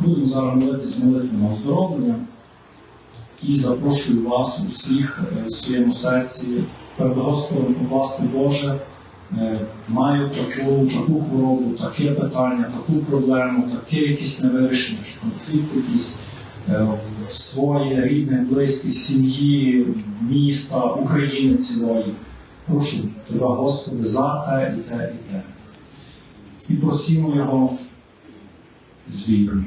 Будемо зараз молитись молитву на оздоровлення і запрошую вас усіх е, в своєму серці перед Господом покласти Боже. е, Маю таку, таку хворобу, таке питання, таку проблему, таке якісь невирішення, що конфлікт якийсь е, в своїй рідних, близьких, сім'ї, міста, України цілої. Прошу тебе, Господи, за те і те, і те. І просімо його з вірою.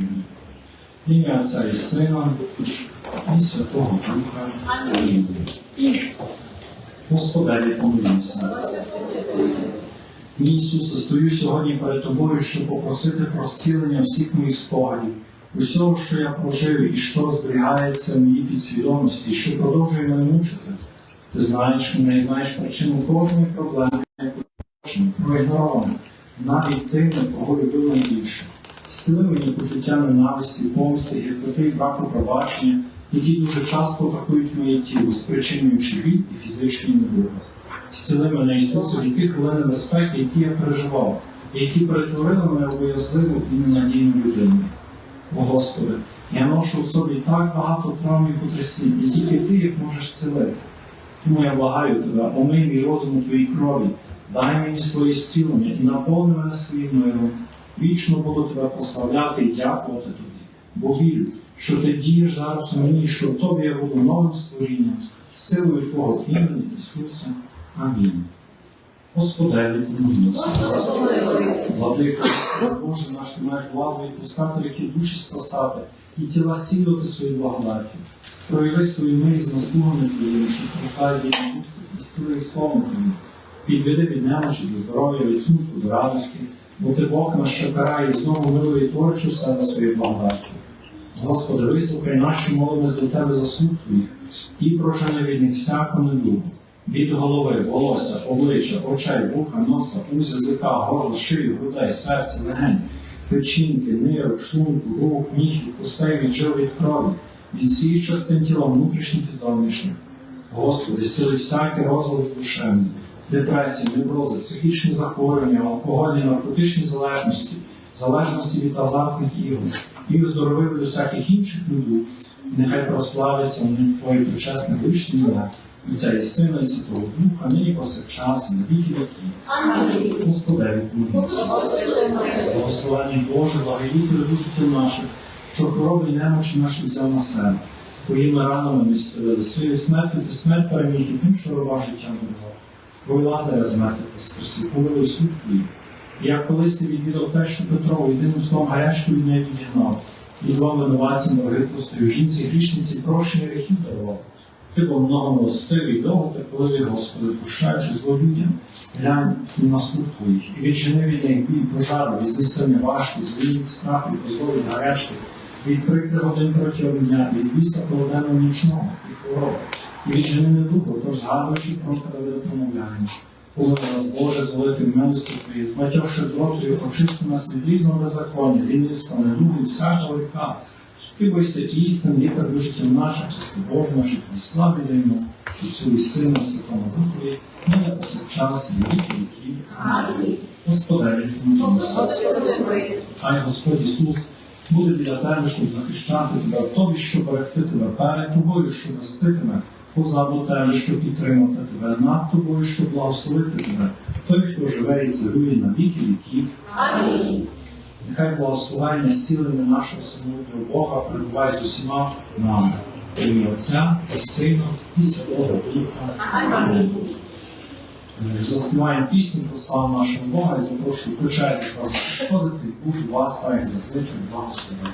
Ім'я Отця і Сина і Святого Духа. Амінь. Господеві помолімося. Мій Ісусе, стою сьогодні перед тобою, щоб попросити про зцілення всіх моїх спогадів, усього, що я прожив і що зберігається в моїй підсвідомості, що продовжує мене мучити. Ти знаєш мене і знаєш причину кожної проблеми, яку проігноровано, навіть тими, кого любив найбільше. Мені почуття ненависті, помсти, гіркоти браку пробачення, які дуже часто атакують моє тіло, спричинюючи біль і фізичні недуги. Зціли мене Ісусе від тих хвилин небезпеки, які я переживав, які перетворили мене в боязливу і ненадійну людину. О Господи, я ношу в собі так багато травм і потрясінь, і тільки Ти їх можеш зцілити. Тому я благаю тебе, омий мій розум у твоїй крові, дай мені своє зцілення і наповни мене своїм миром. Вічно буду тебе прославляти і дякувати тобі, бо вірю, що ти дієш зараз у мені, що в тобі я буду новим створінням, силою Твого імені Ісуса. Амінь. Господеві. Владика, Боже наш, ти маєш владу відпускати які душі спасати і тіла зцілювати свою благодаттю. Прояви свою милість з наслугами твоїми, що спонукають від і зціли їх словом твоїм. Підведи від немочі до здоров'я, від смутку до радості, бо ти Бог наш, що карає знову милує творчу себе своєю благодаттю. Господи, вислухай наші молимось до Тебе за суд Твоїх і прожени від них всяку недугу. Від голови, волосся, обличчя, очей, вуха, носа, уз, язика, горла, шию, грудей, серця, легень, печінки, нирок, шлунку, рук, ніг, костей, від жил, від крові, від всіх частин тіла внутрішніх і зовнішніх. Господи, зціли всякий розлад душевний, депресії, неврози, психічні захворювання, алкогольні, наркотичні залежності, залежності від азартних ігор, і оздорови від усяких інших людей, нехай прославляться у них Твої причесне вічні ім'я, Отця і Сина, і Святого Духа, нині повсякчас, і на віки віки. Помилуйся. Благословення Боже, благодійте душитель наших, що хвороби і немочі наші взяв на себе. Твоїми ранами ми зцілили, своєю смертю ти смерть переміг і тим, що раба життя мирного. Твої Лазаря з мертвих воскресів, помилуй суд твій. Як колись ти відвідав те, що Петро, єдиним словом гарячку від неї відігнав, і двом винуватцям дорогих постою, жінці грішниці прощення гріхів дарував. Ти був много милостивий, довго терпеливий, Господи, пущаючи злолюдям, глянь і на суд твоїх, і відчини від них бій пожару, від знесення важкі, звільнить страх і позору гарячки, від крикти годин проти огня, від віса полуденного нічного і хвороби, і відчини недуху, тож згадуючи про тебе промовляємо. Помилуй нас, Боже, з великим милостю Твоєю, збатьовши злотою, очисти нас від різного беззаконня, лінивства, недугу і всякого гріха. Ти бойся істин, літер до наших, Христи Боже наш, і славі даємо, і цю і Сину, і Святому Духові, нині повсякчас, і віки. Амінь. Господи. Хай Господь Ісус буде біля тебе, щоб захищати тебе, тобі, щоб берегти тебе перед тобою, щоб вести тебе, позаду тебе, щоб підтримати тебе, над тобою, щоб благословити тебе, той, хто живе і царює на віки віків. Нехай благословення зцілення нашого самотнього Бога перебуває з усіма нами. Ім'я Отця і Сина і Святого Духа. Амінь. Заспіваємо пісню про славу нашого Бога і запрошую включайте, прошу підходити, будь вас, як зазвичай, благословити.